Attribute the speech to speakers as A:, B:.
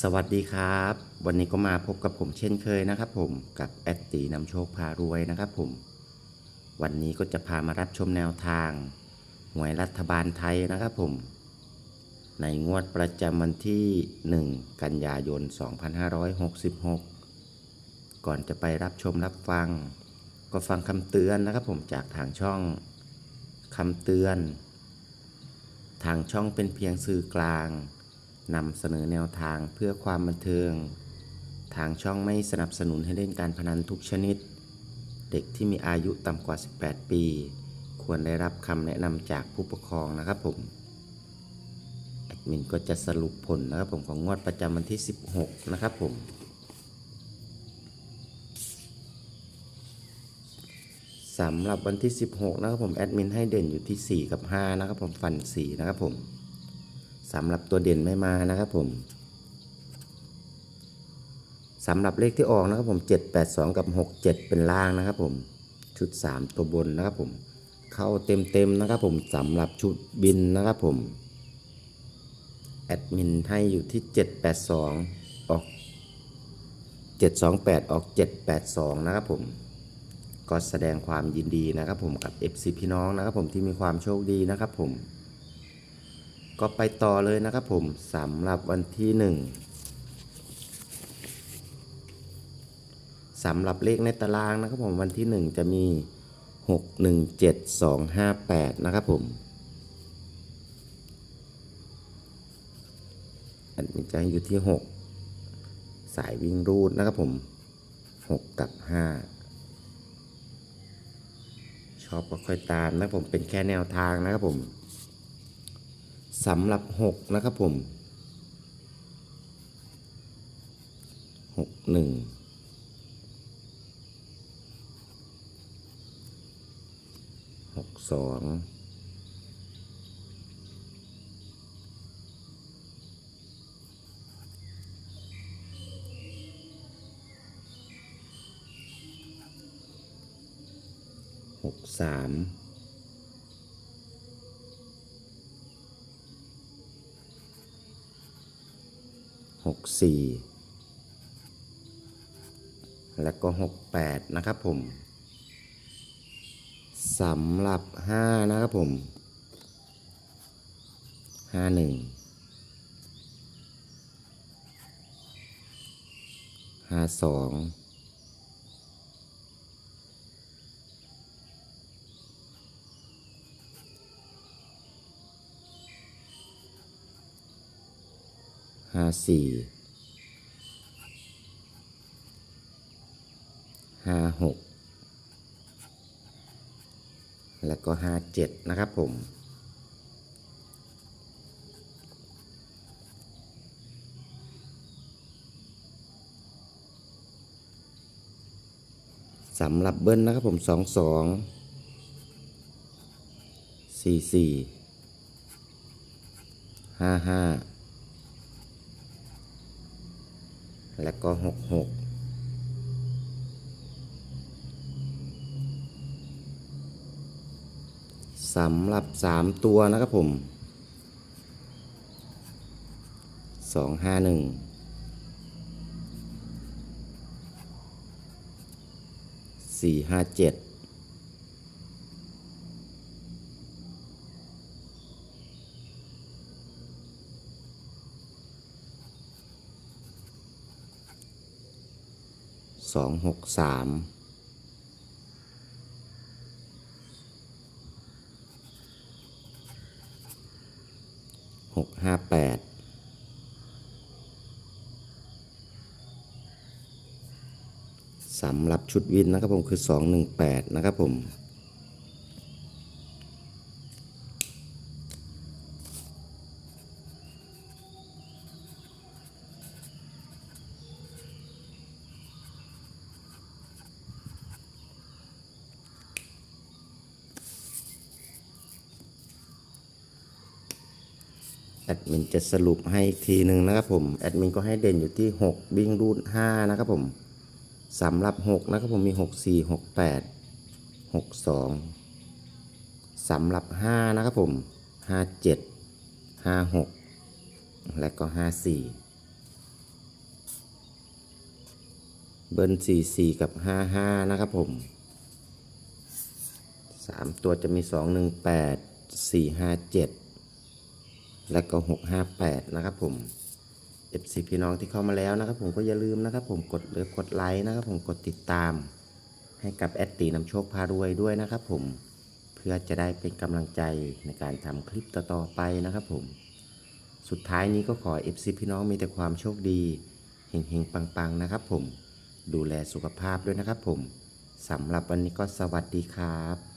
A: สวัสดีครับ วันนี้ก็มาพบกับผมเช่นเคยนะครับ ผมกับแอดตีนำโชคพารวยนะครับ ผม วันนี้ก็จะพามารับชมแนวทางหวยรัฐบาลไทยนะครับ ผม ในงวดประจำวันที่ 1 กันยายน 2566 ก่อนจะไปรับชมรับฟัง ก็ฟังคำเตือนนะครับ ผมจากทางช่องคำเตือน ทางช่องเป็นเพียงสื่อกลาง นำเสนอแนวทางเพื่อความบันเทิง ทางช่องไม่สนับสนุนให้เล่นการพนันทุกชนิด เด็กที่มีอายุต่ำกว่า 18 ปี ควรได้รับคำแนะนำจากผู้ปกครองนะครับผมแอดมินก็จะสรุปผลนะครับผมของงวดประจำวันที่ 16 นะครับผมสำหรับวันที่ 16 นะครับผมแอดมินให้เด่นอยู่ที่ 4 กับ 5 นะครับผมฟัน 4 นะครับผม สำหรับตัวเด่นไม่มานะครับผมสำหรับเลขที่ออกนะครับผม782 กับ 67 เป็นล่างนะครับผมชุด 3 ตัวบนนะครับผมเข้าเต็มๆนะครับผมสำหรับชุดบินนะครับผมแอดมินให้อยู่ที่ 782 ออก 728 ออก 782 นะครับผมก็แสดงความยินดีนะครับผมกับ FC พี่น้องนะครับผมที่มีความโชคดีนะครับผม ก็ไปต่อเลยนะครับผมสำหรับวันที่หนึ่งสำหรับเลขในตารางนะครับผมวันที่หนึ่งจะมีหกหนึ่งเจ็ดสองห้าแปดนะครับผมอันนี้จะอยู่ที่หกสายวิ่งรูดนะครับผมหกกับห้าชอบก็ค่อยตามนะผมเป็นแค่แนวทางนะครับผม สำหรับ 6 นะครับผม 6 1 6 2หกสาม หกสี่และก็หกแปดนะครับผมสำหรับห้านะครับผมห้า ห้าสี่ห้าหกแล้วก็ห้าเจ็ดนะครับผมสำหรับเบิ้ลนะครับผมสองสองสี่สี่ห้าห้า และก็ 66สำหรับ 3 ตัวนะครับผม 251จ็ด สองหกสามหกห้าแปดสำหรับชุดวินนะครับผมคือสองหนึ่งแปดนะครับผม แอดมินจะสรุปให้ทีหนึ่งนะครับผมแอดมินก็ให้เด่นอยู่ที่ 6 บิงรูด5นะครับผมสำหรับ 6 นะครับผมมี 6 4 6 8 6 2สำหรับ 5 นะครับผม 5 7 5 6 และก็ 5 4 เบิ้ลสี่สี่กับห้าห้านะครับผมสามตัวจะมีสองหนึ่ง แปดสี่ห้าเจ็ดและก็หกห้าแปดนะครับผม FC พี่น้องที่เข้ามาแล้วนะครับผมก็อย่าลืมนะครับผมกดเลิฟกดไลค์นะครับผมกดติดตาม ให้กับแอดตีนำโชคพารวยด้วยนะครับผมเพื่อจะได้เป็นกำลังใจในการทำคลิปต่อๆไปนะครับผม สุดท้ายนี้ก็ขอ FC พี่น้องมีแต่ความโชคดีเฮงๆปังๆนะครับผมดูแลสุขภาพด้วยนะครับผมสำหรับวันนี้ก็สวัสดีครับ